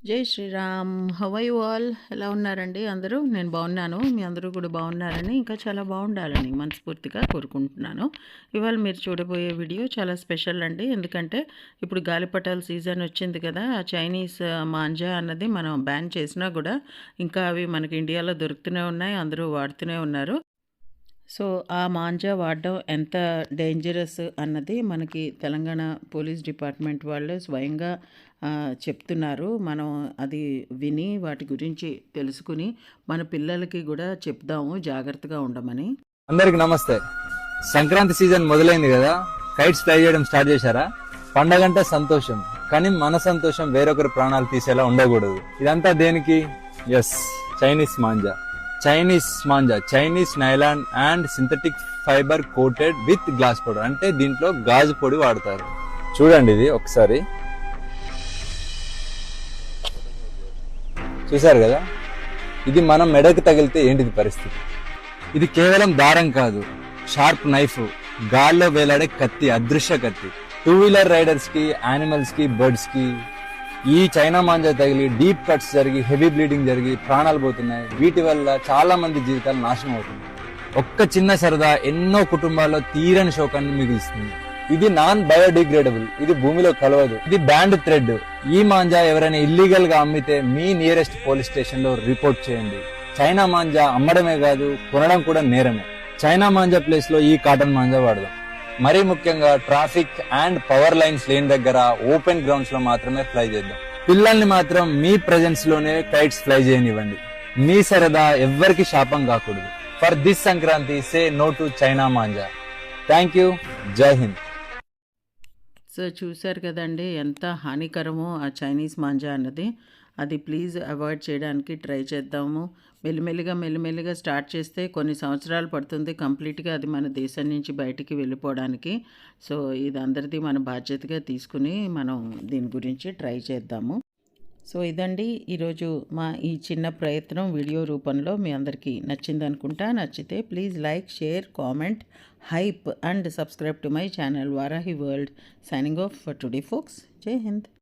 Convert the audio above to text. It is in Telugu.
జై శ్రీరామ్. హవై వాల్ ఎలా ఉన్నారండి? అందరూ? నేను బాగున్నాను. మీ అందరూ కూడా బాగున్నారని ఇంకా చాలా బాగుండాలని మనస్ఫూర్తిగా కోరుకుంటున్నాను. ఇవాళ మీరు చూడబోయే వీడియో చాలా స్పెషల్ అండి. ఎందుకంటే ఇప్పుడు గాలిపటాల సీజన్ వచ్చింది కదా ఆ చైనీస్ మాంజా అన్నది మనం బ్యాన్ చేసినా కూడా ఇంకా అవి మనకి ఇండియాలో దొరుకుతూనే ఉన్నాయి అందరూ వాడుతూనే ఉన్నారు. సో ఆ మాంజా వాడడం ఎంత డేంజరస్ అన్నది మనకి తెలంగాణ పోలీస్ డిపార్ట్మెంట్ వాళ్ళు స్వయంగా చెప్తున్నారు. మనం అది విని వాటి గురించి తెలుసుకుని మన పిల్లలకి కూడా చెప్దాము. జాగ్రత్తగా ఉండమని. అందరికి నమస్తే. సంక్రాంతి సీజన్ మొదలైంది కదా? కైట్స్ ఫ్లై చేయడం స్టార్ట్ చేశారా? పండగంటే సంతోషం. కానీ మన సంతోషం వేరొకరి ప్రాణాలు తీసేలా ఉండకూడదు. ఇదంతా దేనికి? Yes Chinese manja. Chinese manja Chinese nylon and synthetic fibre coated with glass powder. అంటే దీంట్లో గాజు పొడి వాడతారు. చూడండి ఇది ఒకసారి. చూసారు కదా? ఇది మనం మెడకు తగిలితే ఏంటిది పరిస్థితి? ఇది కేవలం దారం కాదు షార్ప్ నైఫ్ గాల్లో వేలాడే కత్తి అదృశ్య కత్తి. టూ వీలర్ రైడర్స్కి యానిమల్స్కి బర్డ్స్కి ఈ చైనా మాంజా తగిలి డీప్ కట్స్ జరిగి హెవీ బ్లీడింగ్ జరిగి ప్రాణాలు పోతున్నాయి. వీటి వల్ల చాలా మంది జీవితాలు నాశనం అవుతుంది ఒక్క చిన్న సరదా ఎన్నో కుటుంబాల్లో తీరని శోకాన్ని మిగులుస్తుంది. ఇది నాన్ బయోడిగ్రేడబుల్ ఇది భూమిలో కలవదు. ఇది బ్యాండ్ థ్రెడ్. ఈ మాంజా ఎవరైనా ఇల్లీగల్గా అమ్మితే మీ నియరెస్ట్ పోలీస్ స్టేషన్లో రిపోర్ట్ చేయండి. చైనా మాంజా అమ్మడమే కాదు కొనడం కూడా నేరమే. చైనా మాంజా ప్లేస్లో ఈ కాటన్ మాంజా వాడదాం. మరీ ముఖ్యంగా ట్రాఫిక్ అండ్ పవర్ లైన్స్ లేని దగ్గర ఓపెన్ గ్రౌండ్స్లో మాత్రమే ఫ్లై చేద్దాం. పిల్లల్ని మాత్రం మీ ప్రెజెన్స్లోనే కైట్స్ ఫ్లై చేయనివ్వండి. మీ సరదా ఎవ్వరికి శాపం కాకూడదు. For this Sankranti say no to China manja thank you Jai Hind so చూశారు కదండి ఎంత హానికరమో ఆ చైనీస్ మాంజా అన్నది. అది ప్లీజ్ అవాయిడ్ చేయడానికి ట్రై చేద్దాము. మెల్లిమెల్లిగా మెల్లిమెల్లిగా స్టార్ట్ చేస్తే కొన్ని సంవత్సరాలు పడుతుంది కంప్లీట్గా అది మన దేశం నుంచి బయటికి వెళ్ళిపోవడానికి. సో ఇది అందరిది మన బాధ్యతగా తీసుకుని మనం దీని గురించి ట్రై చేద్దాము. సో ఇదండి ఈరోజు మా ఈ చిన్న ప్రయత్నం వీడియో రూపంలో మీ అందరికీ నచ్చింది అనుకుంటా. నచ్చితే please like share comment hype and subscribe to my channel Varahi world signing off for today folks Jai Hind